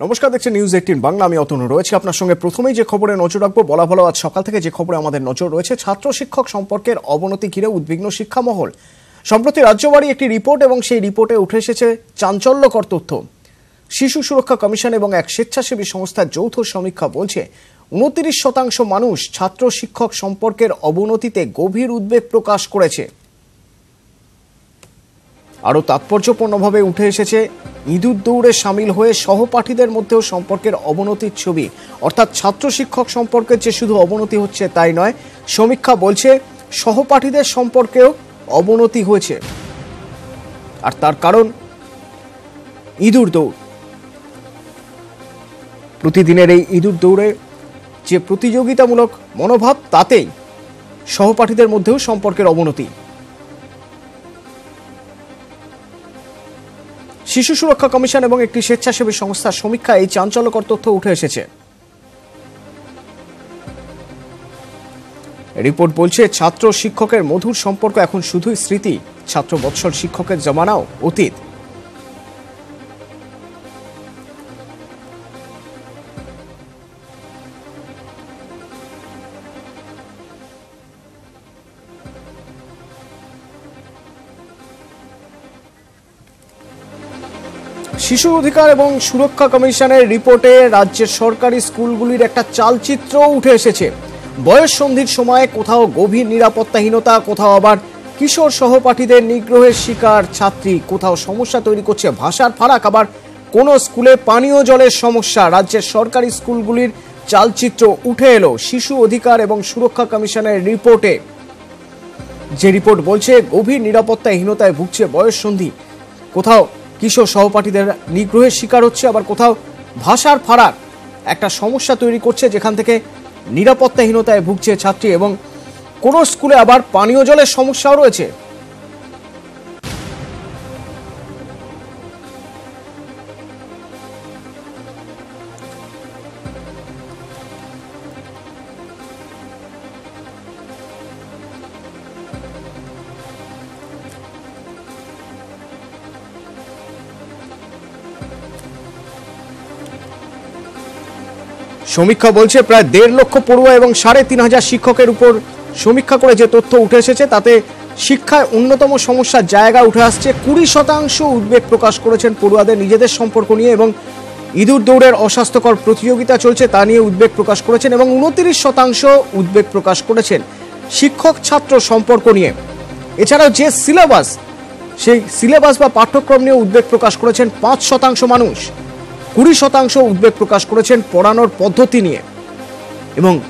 নমস্কার, দেখছেন news eighteen Bangla. আমি অতনু রয়েছে আপনার সঙ্গে। প্রথমেই যে খবরে নজর রাখব, বলা ভালো আজ সকাল থেকে যে খবরে আমাদের নজর রয়েছে, ছাত্র শিক্ষক সম্পর্কের অবনতি ঘিরে উদ্বিগ্ন শিক্ষা মহল সম্প্রতি রাজ্যবাড়ি একটি রিপোর্ট এবং সেই রিপোর্টে উঠে এসেছে চাঞ্চল্যকর তথ্য। শিশু সুরক্ষা কমিশন এবং এক স্বেচ্ছাসেবী সংস্থার যৌথ সমীক্ষা বলছে, উনত্রিশ শতাংশ মানুষ ছাত্র শিক্ষক সম্পর্কের অবনতিতে গভীর উদ্বেগ প্রকাশ করেছে। আরও তাৎপর্যপূর্ণভাবে উঠে এসেছে। ইঁদুর দৌড়ে সামিল হয়ে সহপাঠীদের মধ্যেও সম্পর্কের অবনতির ছবি। অর্থাৎ ছাত্র শিক্ষক সম্পর্কের যে শুধু অবনতি হচ্ছে তাই নয়, সমীক্ষা বলছে সহপাঠীদের সম্পর্কেও অবনতি হয়েছে। আর তার কারণ, ইঁদুর দৌড়। প্রতিদিনের এই ইঁদুর দৌড়ে যে প্রতিযোগিতামূলক মনোভাব, তাতেই সহপাঠীদের মধ্যেও সম্পর্কের অবনতি। শিশু সুরক্ষা কমিশন এবং একটি স্বেচ্ছাসেবী সংস্থার সমীক্ষা এই চাঞ্চল্যকর তথ্য উঠে এসেছে। রিপোর্ট বলছে, ছাত্র শিক্ষকের মধুর সম্পর্ক এখন শুধুই স্মৃতি। ছাত্র বৎসর শিক্ষকের জমানাও অতীত। শিশু অধিকার এবং সুরক্ষা কমিশনের রিপোর্টে রাজ্যের সরকারি স্কুলগুলির একটা চালচিত্র উঠে এসেছে। বয়স সন্ধির সময় কোথাও গভীর নিরাপত্তাহীনতা, কোথাও আবার কিশোর সহপাঠীদের নিগ্রহের শিকার ছাত্রী, কোথাও সমস্যা তৈরি করছে ভাষার ফারাক, আবার কোনো স্কুলে পানীয় জলের সমস্যা। রাজ্যের সরকারি স্কুলগুলির চালচিত্র উঠে এলো শিশু অধিকার এবং সুরক্ষা কমিশনের রিপোর্টে। যে রিপোর্ট বলছে, গভীর নিরাপত্তাহীনতায় ভুগছে বয়স সন্ধি। কোথাও কিশোর সহপাঠীদের নিগ্রহের শিকার হচ্ছে, আবার কোথাও ভাষার ফারাক। একটা সমস্যা তৈরি করছে, যেখান থেকে নিরাপত্তাহীনতায় ভুগছে ছাত্রী এবং কোনো স্কুলে আবার পানীয় জলের সমস্যাও রয়েছে। সমীক্ষা বলছে প্রায় দেড় লক্ষ পড়ুয়া এবং সাড়ে তিন হাজার শিক্ষকের উপর সমীক্ষা করে যে তথ্য উঠে এসেছে, তাতে শিক্ষায় অন্যতম সমস্যার জায়গা উঠে আসছে। কুড়ি শতাংশ উদ্বেগ প্রকাশ করেছেন পড়ুয়াদের নিজেদের সম্পর্ক নিয়ে এবং ইঁদুর দৌড়ের অস্বাস্থ্যকর প্রতিযোগিতা চলছে তা নিয়ে উদ্বেগ প্রকাশ করেছেন এবং উনত্রিশ শতাংশ উদ্বেগ প্রকাশ করেছেন শিক্ষক ছাত্র সম্পর্ক নিয়ে। এছাড়াও যে সিলেবাস, সেই সিলেবাস বা পাঠ্যক্রম নিয়ে উদ্বেগ প্রকাশ করেছেন পাঁচ শতাংশ মানুষ। কুড়ি শতাংশ উদ্বেগ প্রকাশ করেছেন পড়ানোর পদ্ধতি নিয়ে। এবং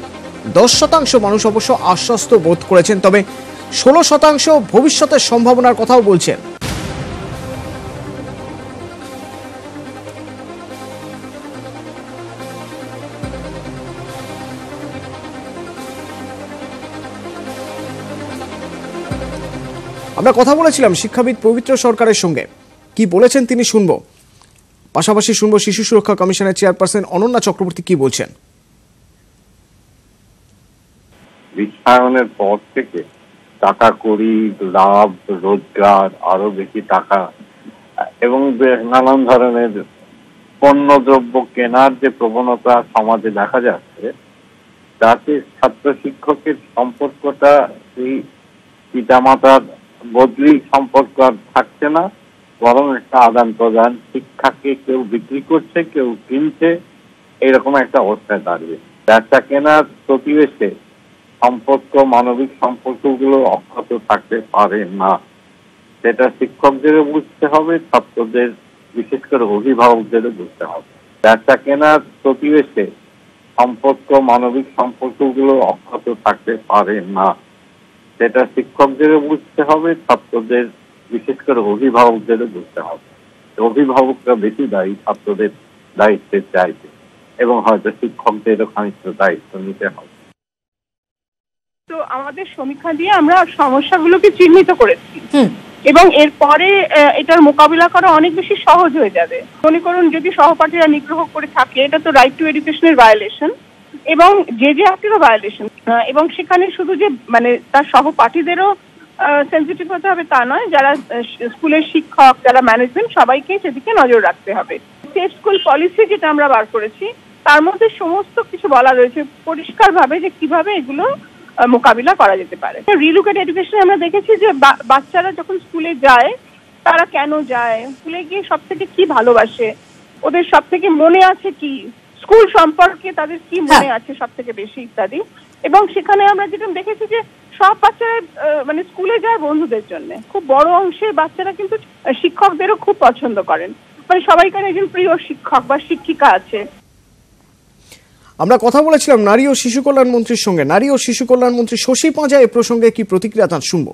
দশ শতাংশ মানুষ অবশ্য আশ্বস্ত বোধ করেছেন, তবে ষোলো শতাংশ ভবিষ্যতের সম্ভাবনার কথাও বলছেন। আমরা কথা বলেছিলাম শিক্ষাবিদ পবিত্র সরকারের সঙ্গে। কি বলেছেন তিনি শুনব। পাশাপাশি শুনব শিশু সুরক্ষা কমিশনের চেয়ারপারসন অনন্যা চক্রবর্তী কি বলছেন। বিশ্বায়নের পর থেকে টাকা করি লাভ, রোজগার, আরও বেশি টাকা, এবং নানান ধরনের পণ্য দ্রব্য কেনার যে প্রবণতা সমাজে দেখা যাচ্ছে তাতে ছাত্র শিক্ষকের সম্পর্কটা সেই পিতামাতার বদলি সম্পর্ক আর থাকছে না। বরং একটা আদান প্রদান, শিক্ষাকে কেউ বিক্রি করছে, কেউ কিনছে, এরকম একটা অবস্থায় দাঁড়িয়ে। ব্যবসা কেনার প্রতিবেশে সম্পর্ক, মানবিক সম্পর্কগুলো অক্ষত থাকতে পারে না। সেটা শিক্ষকদেরও বুঝতে হবে, ছাত্রদের, বিশেষ করে অভিভাবকদেরও বুঝতে হবে। ব্যবসা কেনার প্রতিবেশে সম্পর্ক, মানবিক সম্পর্কগুলো অক্ষত থাকতে পারে না। সেটা শিক্ষকদেরও বুঝতে হবে, ছাত্রদের বিশেষ করে অভিভাবকদেরও বুঝতে হবে। অভিভাবকরা বেশি দায়ী ছাত্রদের দায়িত্বের চাইতে এবং হয়তো শিক্ষকদেরও খানিকটা দায়িত্ব নিতে হবে। তো আমাদের সমীক্ষা দিয়ে আমরা সমস্যাগুলোকে চিহ্নিত করেছি। এবং এরপরে এটার মোকাবিলা করা অনেক বেশি সহজ হয়ে যাবে। মনে করুন যদি সহপাঠীরা নিগ্রহ করে থাকে এটা তো রাইট টু এডুকেশনের ভায়োলেশন এবং যে যে অ্যাক্টেরও ভায়োলেশন এবং সেখানে শুধু যে মানে তার সহপাঠীদেরও সেন্সিটিভ হতে হবে তা নয়। যারা স্কুলের শিক্ষক যারা ম্যানেজমেন্ট সবাইকে সেদিকে নজর রাখতে হবে। সেফ স্কুল পলিসি যেটা আমরা বার করেছি তার মধ্যে সমস্ত কিছু বলা রয়েছে পরিষ্কারভাবে যে কীভাবে এগুলো মোকাবিলা করা যেতে পারে। রিলুকেট এডুকেশনে আমরা দেখেছি যে বাচ্চারা যখন স্কুলে যায় তারা কেন যায় স্কুলে গিয়ে সব থেকে কি ভালোবাসে ওদের সব থেকে মনে আছে কি স্কুল সম্পর্কে তাদের কি মনে আছে সব থেকে বেশি ইত্যাদি। এবং সেখানে আমরা যেটা দেখেছি যে সব বাচ্চারা আহ, মানে স্কুলে যায় বন্ধুদের জন্য। খুব বড় অংশের বাচ্চারা কিন্তু শিক্ষকদেরও খুব পছন্দ করেন। মানে সবাইকার একজন প্রিয় শিক্ষক বা শিক্ষিকা আছে। আমরা কথা বলেছিলাম নারী ও শিশু কল্যাণ মন্ত্রীর সঙ্গে। নারী ও শিশু কল্যাণ মন্ত্রী শশী পাঁজা এ প্রসঙ্গে কি প্রতিক্রিয়া তার শুনব?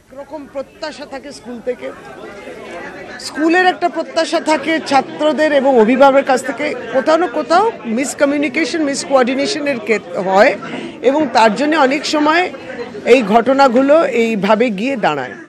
একরকম প্রত্যাশা থাকে স্কুল থেকে। স্কুলের একটা প্রত্যাশা থাকে ছাত্রদের এবং অভিভাবকের কাছ থেকে। কোথাও না কোথাও মিসকমিউনিকেশন মিস কোঅর্ডিনেশনের হয় এবং তার জন্য অনেক সময় এই ঘটনাগুলো এইভাবে গিয়ে দাঁড়ায়।